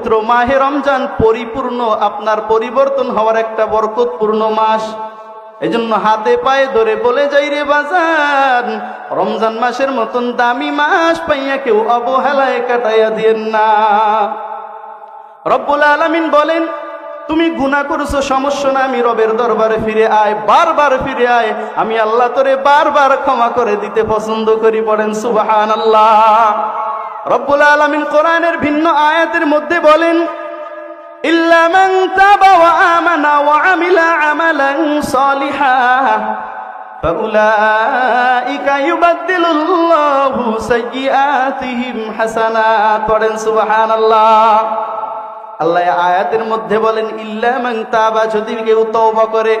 পবিত্র মাহে রমজান পরিপূর্ণ, আপনার পরিবর্তন হওয়ার একটা বরকতপূর্ণ মাস। এজন্য হাতে পায়ে ধরে বলে, যাই রে বাজান, রমজান মাসের মতন দামি মাস পাইয়া কেউ অবহেলায় কাটাইয়া দিয়েন না। রব্বুল আলামিন বলেন, তুমি গুণা করছ, সমস্যা না আমি রবের দরবারে ফিরে আয়, বারবার ফিরে আয়। আমি আল্লাহ তোরে বারবার ক্ষমা করে দিতে পছন্দ করি। পড়েন সুবাহান আল্লাহ রব্বুল আলামিন কোরআনের ভিন্ন আয়াতের মধ্যে বলেন إلا من تاب وآمن وعمل عملا صالحا فأولئك يبدل الله سيئاتهم حسنات পড়েন সুবহান আল্লাহ আল্লাহ আয়াতের মধ্যে বলেন ইল্লা মান তাবা যদি কেউ তওবা করে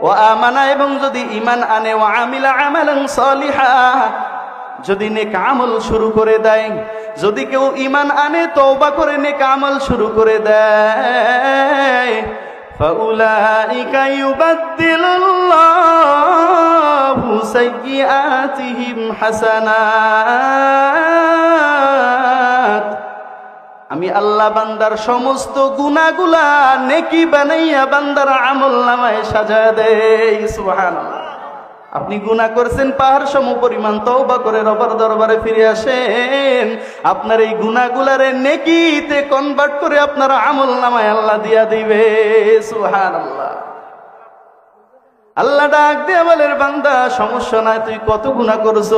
ও আমানা এবং যদি ঈমান আনে ও আমিলা আমালান সলিহা যদি নেক আমল শুরু করে দেয় যদি কেউ ইমান আনে তওবা করে নেক আমল শুরু করে দেয় فأولئك يبدل الله سيئاتهم حسنات আমি আল্লাহ বান্দার সমস্ত গুনাগুলা নেকি বানাইয়া বান্দার আমল নামায় সাজা দেই সুবহানাল্লাহ আপনি গুণা করছেন, পাহাড় সম পরিমাণ তওবা করে রবার দরবারে ফিরে আসেন। আপনার এই গুণাগুলারে নেকিতে কনভার্ট করে আপনার আমল নামায় আল্লাহ দিয়া দিবে। সুহান আল্লাহ ডাক দিয়ে বান্দা, সমস্যা নাই, তুই কত গুণা করছ?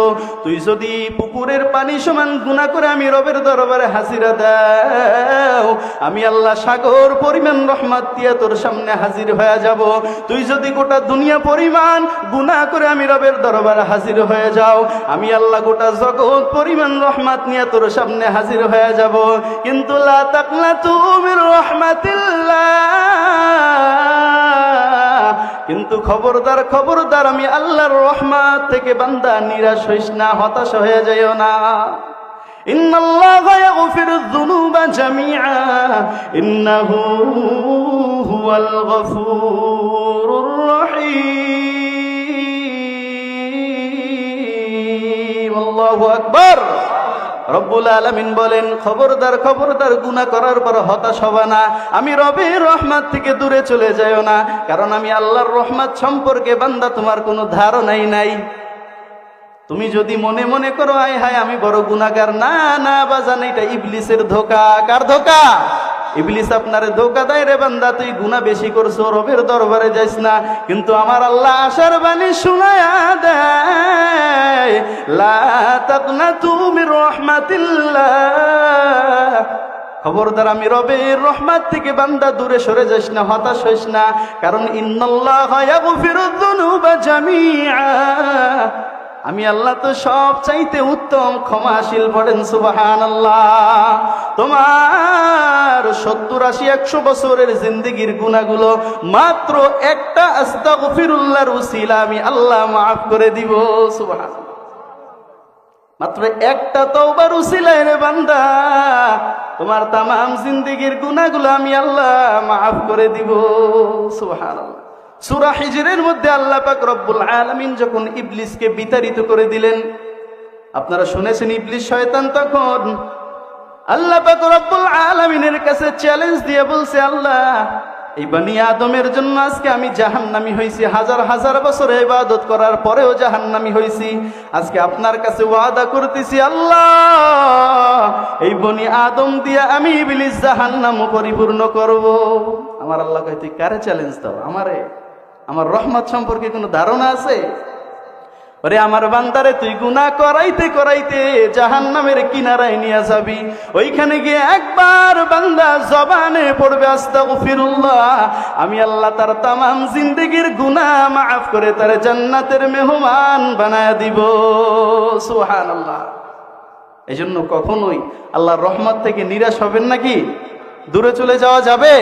তুই যদি পুকুরের পানি সমান গুণা করে আমি রবের দরবারে হাজিরা দাও, আমি আল্লাহ সাগর পরিমাণ রহমাত দিয়া তোর সামনে হাজির হয়ে যাব। তুই যদি গোটা দুনিয়া পরিমাণ গুণা করে আমি রবের দরবারে হাজির হয়ে যাও, আমি আল্লাহ গোটা জগৎ পরিমাণ রহমাত নিয়ে তোর সামনে হাজির হয়ে যাব। কিন্তু লা তাকলা তুমি রহমাতিল্লাহ। কিন্তু খবরদার খবরদার, আমি আল্লাহর রহমাত থেকে বান্দা নিরাশ হইস না, হতাশ হয়ে যাইও না। إن রব্বুল আলমিন বলেন, খবরদার খবরদার গুনাহ করার পর হতাশ হবে না। আমি রবের রহমাত থেকে দূরে চলে যাইও না, কারণ আমি আল্লাহর রহমত সম্পর্কে বান্দা, তোমার কোনো ধারণাই নাই। তুমি যদি মনে মনে করো, আয় হায়, আমি বড় গুনাগার না না, বাজান, এটা ইবলিসের ধোকা। কার ধোকা? ইবলিস আপনারে ধোকা দেয় রে বান্দা, তুই গুনাহ বেশি করছ, রবের দরবারে যাইস না। কিন্তু আমার আল্লাহ আশার বাণী শুনায়া দেয়, লা তাকনা তুমি রহমাতিল্লাহ। খবরদার আমি রবের রহমাত থেকে বান্দা দূরে সরে যাস না, হতাশ হইস না। কারণ আমি আল্লাহ তো সব চাইতে উত্তম, ক্ষমাশীল পড়েন সুবাহান আল্লাহ তোমার সত্তর আশি একশো বছরের জিন্দিগির গুণাগুলো মাত্র একটা আস্তাগফিরুল্লাহর উসিলা আমি আল্লাহ মাফ করে দিব সুবাহান মাত্র একটা তওবার উসিলায় রে বান্দা। তোমার তামাম জিন্দিগির গুনাহগুলো আমি আল্লাহ মাফ করে দিব। সুবহানাল্লাহ। হিজরের মধ্যে আল্লাহ পাক রব্বুল আলামিন যখন ইবলিসকে বিতাড়িত করে দিলেন, আপনারা শুনেছেন ইবলিস শয়তান তখন আল্লাহ পাক রব্বুল আলামিনের কাছে চ্যালেঞ্জ দিয়ে বলছে, আল্লাহ এই বানি আদমের জন্য আজকে আমি জাহান্নামি হয়েছি হাজার হাজার বছর ইবাদত করার পরেও জাহান্নামি হয়েছি আজকে আপনার কাছে ওয়াদা করতেছি, আল্লাহ, এই বনি আদম দিয়া আমি ইবলিস জাহান্নাম পরিপূর্ণ করব। আমার আল্লাহ কয় কারে চ্যালেঞ্জ দাও? আমারে? আমার রহমত সম্পর্কে কোনো ধারণা আছে? ওরে আমার বান্দারে, তুই গুনাহ করাইতে করাইতে জাহান নামের কিনারায় নিয়ে যাবি। ওইখানে গিয়ে একবার বান্দা জবানে পড়বে, আস্তাগফিরুল্লাহ। আমি আল্লাহ তার তামাম জিন্দেগির গুনাহ মাফ করে তার জান্নাতের মেহমান বানায় দিব। সুবহানাল্লাহ। এই জন্য কখনোই আল্লাহর রহমত থেকে নিরাশ হবেন নাকি? দূরে চলে যাওয়া যাবে?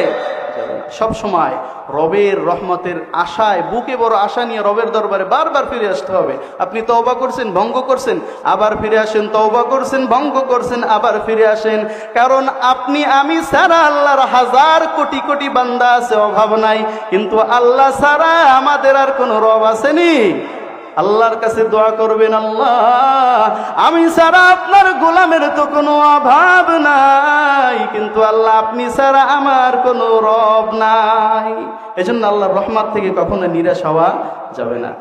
সব সময় রবের রহমতের আশায়, বুকে বড় আশা নিয়ে রবের দরবারে বারবার ফিরে আসতে হবে। আপনি তওবা করছেন, ভঙ্গ করছেন, আবার ফিরে আসেন, তওবা করছেন, ভঙ্গ করছেন, আবার ফিরে আসেন। কারণ আপনি, আমি সারা আল্লাহর হাজার কোটি কোটি বান্দা আছে, অভাব নাই। কিন্তু আল্লাহ সারা আমাদের আর কোনো রব আসেনি আল্লাহর কাছে দোয়া করবেন, আল্লাহ, আমি ছাড়া আপনার গোলামের তো কোনো অভাব নাই। কিন্তু আল্লাহ আপনি ছাড়া আমার কোনো রব নাই। এজন্য আল্লাহর রহমত থেকে কখনো নিরাশ হওয়া যাবে না।